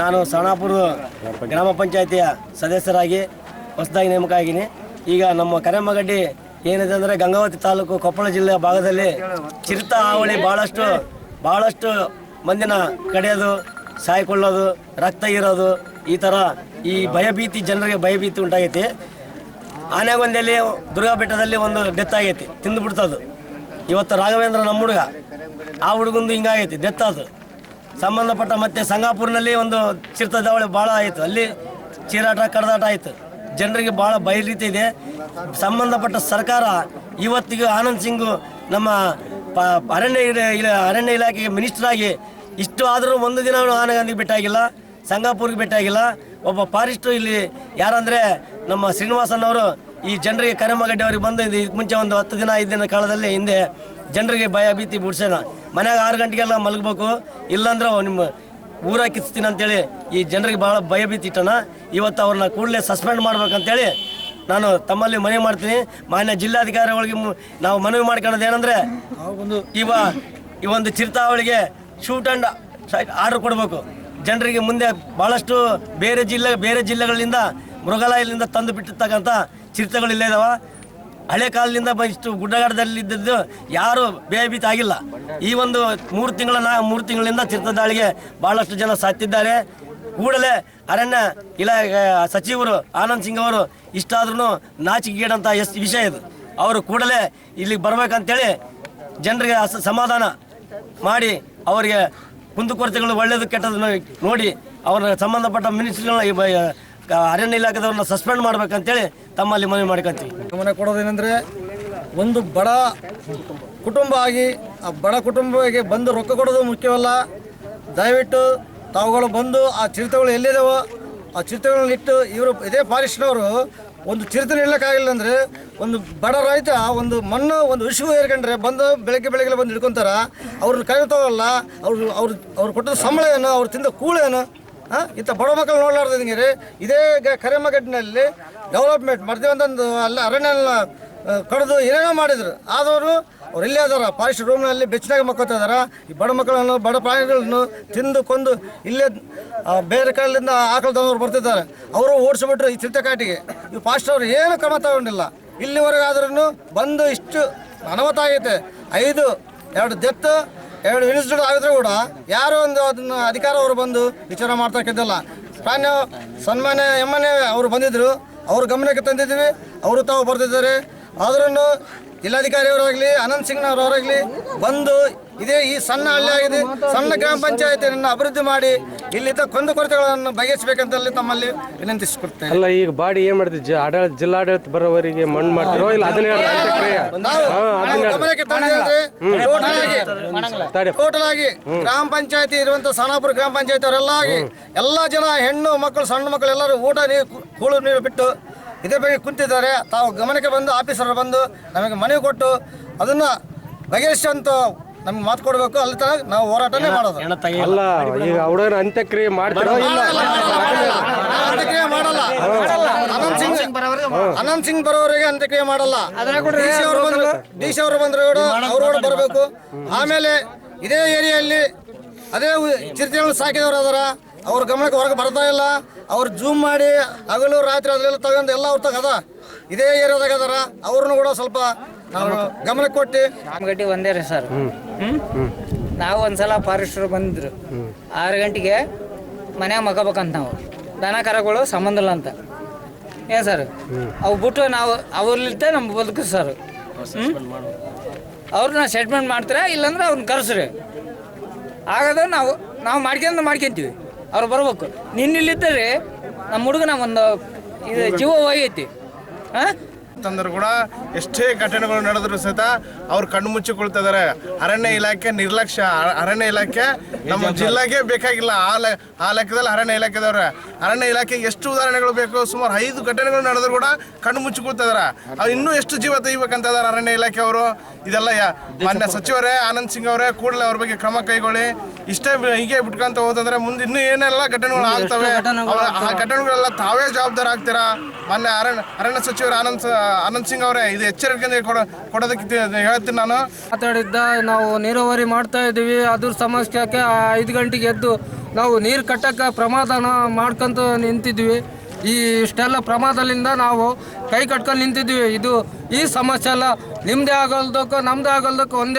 ನಾನು ಸಣಾಪುರ ಗ್ರಾಮ ಪಂಚಾಯತಿಯ ಸದಸ್ಯರಾಗಿ, ಹೊಸದಾಗಿ ನೇಮಕ ಆಗಿನಿ ಈಗ ನಮ್ಮ ಕರೆಮ್ಮಗಡ್ಡಿ ಏನಿದೆ ಅಂದರೆ ಗಂಗಾವತಿ ತಾಲೂಕು ಕೊಪ್ಪಳ ಜಿಲ್ಲೆಯ ಭಾಗದಲ್ಲಿ ಚಿರತ ಹಾವಳಿ ಭಾಳಷ್ಟು ಭಾಳಷ್ಟು ಮಂದಿನ ಕಡೆಯೋದು, ಸಾಯ್ಕೊಳ್ಳೋದು, ರಕ್ತ ಇರೋದು ಈ ಥರ ಈ ಭಯಭೀತಿ ಜನರಿಗೆ ಭಯಭೀತಿ ಉಂಟಾಗೈತಿ. ಆನೆಗೊಂದಲ್ಲಿ ದುರ್ಗಾ ಬೆಟ್ಟದಲ್ಲಿ ಒಂದು ಡೆತ್ ಆಗೈತಿ, ತಿಂದು ಇವತ್ತು ರಾಘವೇಂದ್ರ ನಮ್ಮ ಹುಡುಗ, ಆ ಹುಡುಗಂದು ಹಿಂಗಾಗೈತಿ, ಡೆತ್ ಅದು. ಸಂಬಂಧಪಟ್ಟ ಮತ್ತೆ ಸಂಗಾಪುರ್ನಲ್ಲಿ ಒಂದು ಚಿರತದಾವಳಿ ಭಾಳ ಆಯಿತು. ಅಲ್ಲಿ ಚೀರಾಟ, ಕಡದಾಟ ಆಯಿತು. ಜನರಿಗೆ ಭಾಳ ಭಯಭೀತಿ ಇದೆ. ಸಂಬಂಧಪಟ್ಟ ಸರ್ಕಾರ ಇವತ್ತಿಗೂ ಆನಂದ್ ಸಿಂಗು ನಮ್ಮ ಪ, ಅರಣ್ಯ ಅರಣ್ಯ ಇಲಾಖೆಗೆ ಮಿನಿಸ್ಟರ್ ಆಗಿ ಇಷ್ಟು ಆದರೂ ಒಂದು ದಿನ ಆನೆಗಾಂಧಿಗೆ ಭೇಟಿಯಾಗಿಲ್ಲ, ಸಂಗಾಪುರ್ಗೆ ಭೇಟಿಯಾಗಿಲ್ಲ. ಒಬ್ಬ ಫಾರೆಸ್ಟು ಇಲ್ಲಿ ಯಾರಂದರೆ ನಮ್ಮ ಶ್ರೀನಿವಾಸನ್ ಅವರು ಈ ಜನರಿಗೆ ಕರೆಮಗಡ್ಡೆ ಅವ್ರಿಗೆ ಬಂದು ಇದು ಇದಕ್ಕೆ ಮುಂಚೆ ಒಂದು ಹತ್ತು ದಿನ, ಐದು ದಿನ ಕಾಲದಲ್ಲಿ ಹಿಂದೆ ಜನರಿಗೆ ಭಯ ಭೀತಿ ಬಿಡ್ಸೋಣ ಮನ್ಯಾಗ ಆರು ಗಂಟೆಗೆಲ್ಲ ಮಲಗಬೇಕು, ಇಲ್ಲಾಂದ್ರೆ ನಿಮ್ಮ ಊರ ಕಿಸ್ತೀನಿ ಅಂತೇಳಿ ಈ ಜನರಿಗೆ ಭಾಳ ಭಯ ಭೀತಿ ಇಟ್ಟಣ ಇವತ್ತು ಅವ್ರನ್ನ ಕೂಡಲೇ ಸಸ್ಪೆಂಡ್ ಮಾಡ್ಬೇಕಂತೇಳಿ ನಾನು ತಮ್ಮಲ್ಲಿ ಮನವಿ ಮಾಡ್ತೀನಿ. ಮಾನ್ಯ ಜಿಲ್ಲಾಧಿಕಾರಿಗಳಿಗೆ ನಾವು ಮನವಿ ಮಾಡ್ಕೊಳ್ಳೋದು ಏನಂದರೆ ಇವ ಈ ಒಂದು ಚಿರತಾವಳಿಗೆ ಶೂಟ್ ಆ್ಯಂಡ್ ಆರ್ಡರ್ ಕೊಡಬೇಕು. ಜನರಿಗೆ ಮುಂದೆ ಭಾಳಷ್ಟು ಬೇರೆ ಜಿಲ್ಲೆ, ಬೇರೆ ಜಿಲ್ಲೆಗಳಿಂದ ಮೃಗಾಲಯದಿಂದ ತಂದು ಬಿಟ್ಟಿರ್ತಕ್ಕಂಥ ಚಿರತೆಗಳು ಇಲ್ಲೇ ಇದಾವ. ಹಳೆ ಕಾಲದಿಂದ ಇಷ್ಟು ಗುಡ್ಡಗಾಡದಲ್ಲಿ ಇದ್ದದ್ದು ಯಾರು ಭಯಭೀತ ಆಗಿಲ್ಲ. ಈ ಒಂದು ಮೂರು ತಿಂಗಳ ಮೂರು ತಿಂಗಳಿಂದ ತೀರ್ಥದಾಳಿಗೆ ಬಹಳಷ್ಟು ಜನ ಸಾತ್ತಿದ್ದಾರೆ ಕೂಡಲೇ ಅರಣ್ಯ ಇಲಾಖೆ ಸಚಿವರು ಆನಂದ್ ಸಿಂಗ್ ಅವರು ಇಷ್ಟಾದ್ರೂ ನಾಚಿಕೆಗೇಡಂತ ಎಸ್ ವಿಷಯ ಇದು. ಅವರು ಕೂಡಲೇ ಇಲ್ಲಿಗೆ ಬರ್ಬೇಕಂತೇಳಿ ಜನರಿಗೆ ಸಮಾಧಾನ ಮಾಡಿ ಅವರಿಗೆ ಕುಂದುಕೊರತೆಗಳು ಒಳ್ಳೆಯದು ಕೆಟ್ಟದ್ದು ನೋಡಿ ಅವರ ಸಂಬಂಧಪಟ್ಟ ಮಿನಿಸ್ಟ್ರಿಗಳನ್ನ ಅರಣ್ಯ ಇಲಾಖೆದವ್ರನ್ನ ಸಸ್ಪೆಂಡ್ ಮಾಡ್ಬೇಕಂತೇಳಿ ತಮ್ಮಲ್ಲಿ ಮನವಿ ಮಾಡ್ಕೊಂತೀವಿ ಗಮನ ಕೊಡೋದೇನೆಂದರೆ ಒಂದು ಬಡ ಕುಟುಂಬ ಆಗಿ, ಆ ಬಡ ಕುಟುಂಬಕ್ಕೆ ಬಂದು ರೊಕ್ಕ ಕೊಡೋದು ಮುಖ್ಯವಲ್ಲ. ದಯವಿಟ್ಟು ತಾವುಗಳು ಬಂದು ಆ ಚಿರತೆಗಳು ಎಲ್ಲಿದಾವೋ, ಆ ಚಿರತೆಗಳನ್ನ ಇಟ್ಟು ಇವರು ಇದೇ ಫಾರೆಸ್ಟ್ನವರು ಒಂದು ಚಿರತೆ ನಿಲ್ಲಕ್ಕಾಗಿಲ್ಲ ಅಂದರೆ ಒಂದು ಬಡ ರೈತ, ಒಂದು ಮಣ್ಣು, ಒಂದು ವಿಷವು ಏರ್ಕೊಂಡ್ರೆ ಬಂದು ಬೆಳಗ್ಗೆ ಬೆಳಗ್ಗೆ ಬಂದು ಹಿಡ್ಕೊತಾರ, ಅವ್ರನ್ನ ಕೈ ಅವ್ರು ಅವ್ರು ಅವ್ರು ಕೊಟ್ಟ ಸಂಬಳ ಏನು ಅವ್ರು ತಿಂದ ಕೂಳೇನು ಇಂಥ ಬಡ ಮಕ್ಕಳು ನೋಡ್ಲಾರ್ದಂಗೆ ರೀ? ಇದೇ ಕರೆಮಗಡ್ಡಿನಲ್ಲಿ ಡೆವಲಪ್ಮೆಂಟ್ ಮಾಡ್ತೀವಿ ಒಂದೊಂದು ಅಲ್ಲ ಅರಣ್ಯ ಕಡಿದು ಏನೇನೋ ಮಾಡಿದ್ರು. ಆದವರು ಅವ್ರು ಇಲ್ಲೇ ಅದಾರ. ಫಾರೆಸ್ಟ್ ರೂಮ್ನಲ್ಲಿ ಬೆಚ್ಚನಾಗಿ ಮಕ್ಕೋತಾ ಇದಾರ ಈ ಬಡ ಮಕ್ಕಳನ್ನು ಬಡ ಪ್ರಾಣಿಗಳನ್ನು ತಿಂದು ಕೊಂದು ಇಲ್ಲೇ ಬೇರೆ ಕಡೆಯಿಂದ ಆಕಳದವ್ರು ಬರ್ತಿದ್ದಾರೆ. ಅವರು ಓಡಿಸ್ಬಿಟ್ರು ಈ ಚಿರತೆಕಾಟಿಗೆ ಈ ಫಾಸ್ಟ್ ಅವರು ಏನು ಕ್ರಮ ತಗೊಂಡಿಲ್ಲ. ಇಲ್ಲಿವರೆಗಾದ್ರೂ ಬಂದು ಇಷ್ಟು ಅನಾಹುತ ಆಗೈತೆ. ಐದು, ಎರಡು ಡೆತ್ ಎರಡು ಮಿನಿಸ್ಟರ್ ಆಗಿದ್ರು ಕೂಡ ಯಾರು ಒಂದು ಅದನ್ನ ಅಧಿಕಾರ ಅವರು ಬಂದು ವಿಚಾರ ಮಾಡ್ತಕ್ಕಿದ್ದಲ್ಲ ಪ್ರಾಣ ಸನ್ಮಾನ್ಯ ಎಮ್ಮನೆ ಅವರು ಬಂದಿದ್ರು, ಅವ್ರ ಗಮನಕ್ಕೆ ತಂದಿದ್ದೀವಿ, ಅವರು ತಾವು ಬರ್ತಿದ್ದಾರೆ ಆದ್ರೂ ಜಿಲ್ಲಾಧಿಕಾರಿಯವರಾಗಲಿ ಅನಂತ್ ಸಿಂಗ್ನವರವರಾಗಲಿ ಬಂದು ಇದೇ ಈ ಸಣ್ಣ ಹಳ್ಳಿ ಆಗಿದೆ. ಸಣ್ಣ ಗ್ರಾಮ ಪಂಚಾಯತಿಯನ್ನು ಅಭಿವೃದ್ಧಿ ಮಾಡಿ ಇಲ್ಲಿದ್ದ ಕೊಂದು ಕೊರತೆಗಳನ್ನು ಬಗೆಹರಿಸಬೇಕಂತಲ್ಲಿ ತಮ್ಮಲ್ಲಿ ವಿನಂತಿಸಿಕೊಡ್ತೇವೆ ಅಲ್ಲ ಈಗ ಬಾಡಿ ಏನ್ ಆಡಳಿತ ಜಿಲ್ಲಾಡಳಿತ ಬರೋವರಿಗೆ ಮಣ್ಣು ಮಾಡ್ತಿರೋ ಇಲ್ಲ ಅದನ್ನ ಟೋಟಲ್ ಆಗಿ ಗ್ರಾಮ ಪಂಚಾಯತಿ ಇರುವಂತ ಸನಾಪುರ ಗ್ರಾಮ ಪಂಚಾಯತಿ ಅವರೆಲ್ಲ ಆಗಿ ಎಲ್ಲ ಜನ ಹೆಣ್ಣು ಮಕ್ಕಳು ಸಣ್ಣ ಮಕ್ಕಳು ಎಲ್ಲರೂ ಊಟ ನೀರು ಕೂಳು ನೀರು ಬಿಟ್ಟು ಇದೇ ಬಗ್ಗೆ ಕುಂತಿದ್ದಾರೆ. ತಾವು ಗಮನಕ್ಕೆ ಬಂದು ಆಫೀಸರ್ ಬಂದು ನಮಗೆ ಮನವಿ ಕೊಟ್ಟು ಅದನ್ನ ಬಗೆಹರಿಸಂತ ನಮ್ಗೆ ಮಾತು ಕೊಡಬೇಕು. ಅಲ್ಲಿ ತರ ನಾವು ಹೋರಾಟನೇ ಮಾಡೋದು. ಅಲ್ಲ ಈಗ ಅಂತ್ಯಕ್ರಿಯೆ ಮಾಡ್ತಿರೋ. ಇಲ್ಲ ಅಂತ್ಯಕ್ರಿಯೆ ಮಾಡಲ್ಲ. ಅನಂತ್ ಸಿಂಗ್ ಅನಂತ್ ಸಿಂಗ್ ಬರೋರಿಗೆ ಅಂತ್ಯಕ್ರಿಯೆ ಮಾಡಲ್ಲ. ಡಿ ಸಿ ಅವರು ಬಂದ್ರು ಡಿ ಸಿ ಅವರು ಬಂದ್ರು ಕೂಡ ಅವರು ಕೂಡ ಬರಬೇಕು. ಆಮೇಲೆ ಇದೇ ಏರಿಯಲ್ಲಿ ಅದೇ ಚಿರತೆಗಳನ್ನು ಸಾಕಿದವರು ಅದರ ಅವ್ರ ಗಮನಕ್ಕೆ ಹೊರಗೆ ಬರ್ತಾ ಇಲ್ಲ. ಅವ್ರು ಜೂಮ್ ಮಾಡಿ ಹಗಲು ರಾತ್ರಿ ಅದೆಲ್ಲ ತಗೊಂಡು ಎಲ್ಲ ಅವ್ರ ತಗದ ಇದೇ ಏರಿಯಾದಾಗ ಅದಾರ. ಅವ್ರನ್ನು ಕೂಡ ಸ್ವಲ್ಪ ನಾವು ಗಮನಕ್ಕೆ ಕೊಟ್ಟು. ರಾಮಗಡ್ಡಿ ಒಂದೇ ರೀ ಸರ್. ಹ್ಮ್. ನಾವು ಒಂದ್ಸಲ ಫಾರೆಸ್ಟರ್ ಬಂದಿದ್ರು. ಆರು ಗಂಟೆಗೆ ಮನ್ಯಾಗ ಮಗಬೇಕಂತ ನಾವು. ದನ ಕರಗಳು ಸಂಬಂಧ ಇಲ್ಲ ಅಂತ. ಏನು ಸರ್? ಅವು ಬಿಟ್ಟು ನಾವು ಅವ್ರಲ್ಲಿದ್ದ ನಮ್ಮ ಬದುಕು ಸರ್. ಅವ್ರನ್ನ ಸೆಟ್ಮೆಂಟ್ ಮಾಡ್ತೀರಾ? ಇಲ್ಲಾಂದ್ರೆ ಅವ್ರನ್ನ ಕರೆಸ್ರಿ. ಆಗದ ನಾವು ನಾವು ಮಾಡ್ಕೊಂಡು ಮಾಡ್ಕೊಂತೀವಿ. ಅವ್ರು ಬರ್ಬೇಕು. ನಿನ್ನಿಲ್ಲಿದ್ದರೆ ನಮ್ಮ ಹುಡುಗನ ಒಂದು ಇದು ಜೀವ ಹೋಗೈತಿ ಹಾಂ? ತಂದರು ಕೂಡ ಎಷ್ಟೇ ಘಟನೆಗಳು ನಡೆದ್ರು ಸಹಿತ ಅವ್ರು ಕಣ್ಣು ಮುಚ್ಚಿಕೊಳ್ತಾ ಇದಾರೆ. ಅರಣ್ಯ ಇಲಾಖೆ ನಿರ್ಲಕ್ಷ್ಯ. ಅರಣ್ಯ ಇಲಾಖೆ ನಮ್ಮ ಜಿಲ್ಲೆಗೆ ಬೇಕಾಗಿಲ್ಲ. ಆ ಲೆ ಆ ಲೆಕ್ಕದಲ್ಲಿ ಅರಣ್ಯ ಇಲಾಖೆದವ್ರೆ. ಅರಣ್ಯ ಇಲಾಖೆಗೆ ಎಷ್ಟು ಉದಾಹರಣೆಗಳು ಬೇಕು? ಸುಮಾರು ಐದು ಘಟನೆಗಳು ನಡೆದ್ರು ಕೂಡ ಕಣ್ಣು ಮುಚ್ಚಿಕೊಳ್ತಾ ಇದಾರೆ. ಅವ್ರು ಇನ್ನೂ ಎಷ್ಟು ಜೀವ ತೆಗಿಬೇಕಂತ ಇದಾರೆ ಅರಣ್ಯ ಇಲಾಖೆ ಅವರು? ಇದೆಲ್ಲ ಮಾನ್ಯ ಸಚಿವರೇ ಆನಂದ್ ಸಿಂಗ್ ಅವರೇ ಕೂಡಲೇ ಅವ್ರ ಬಗ್ಗೆ ಕ್ರಮ ಕೈಗೊಳ್ಳಿ. ಇಷ್ಟೇ ಹೀಗೆ ಬಿಟ್ಕೊಂತ ಹೋದಂದ್ರೆ ಮುಂದೆ ಇನ್ನೂ ಏನೆಲ್ಲ ಘಟನೆಗಳು ಆಗ್ತವೆ? ಆ ಘಟನೆಗಳೆಲ್ಲ ತಾವೇ ಜವಾಬ್ದಾರ ಆಗ್ತೀರಾ? ಮಾನ್ಯ ಅರಣ್ಯ ಅರಣ್ಯ ಸಚಿವರು ಆನಂದ್ ಆನಂದ್ ಸಿಂಗ್ ಅವರೇ, ಇದು ಎಚ್ಚರಿಕೆ ಕೊಡ ಕೊಡೋದಕ್ಕೆ ಹೇಳ್ತೀನಿ ನಾನು. ಮಾತಾಡಿದ್ದ, ನಾವು ನೀರಾವರಿ ಮಾಡ್ತಾ ಇದ್ದೀವಿ. ಅದ್ರ ಸಮಸ್ಯೆಗೆ ಐದು ಗಂಟೆಗೆ ಎದ್ದು ನಾವು ನೀರು ಕಟ್ಟಕ್ಕೆ ಪ್ರಮಾದನ ಮಾಡ್ಕೊಂತ ನಿಂತಿದ್ವಿ. ಈ ಇಷ್ಟೆಲ್ಲ ಪ್ರಮಾದದಿಂದ ನಾವು ಕೈ ಕಟ್ಕೊಂಡು ನಿಂತಿದ್ವಿ. ಇದು ಈ ಸಮಸ್ಯೆ ಎಲ್ಲ ನಿಮ್ಮದೇ ಆಗಲ್ದಕ್ಕೂ ನಮ್ಮದೇ ಆಗಲ್ದಕ್ಕೂ ಒಂದೇ